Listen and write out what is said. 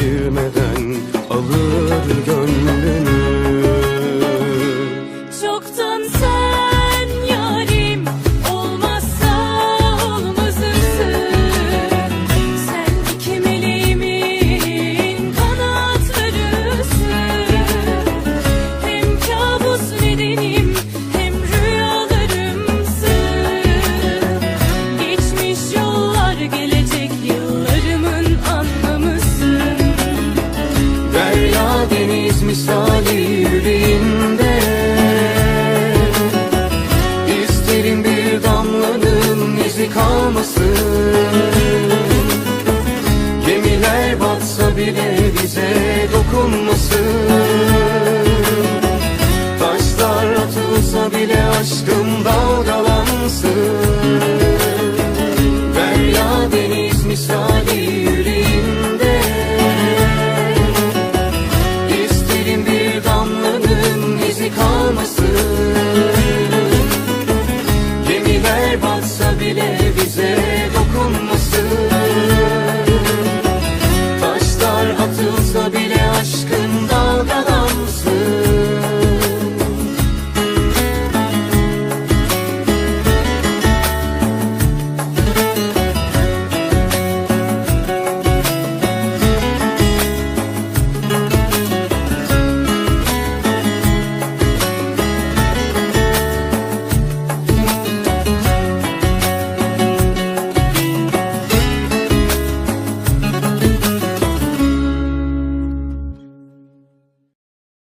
girmeden deniz misali yüreğimde. İsterim bir damlanın izi kalmasın. Gemiler batsa bile bize dokunmasın. Taşlar atılsa bile aşkım dalgalansın. söyle bize.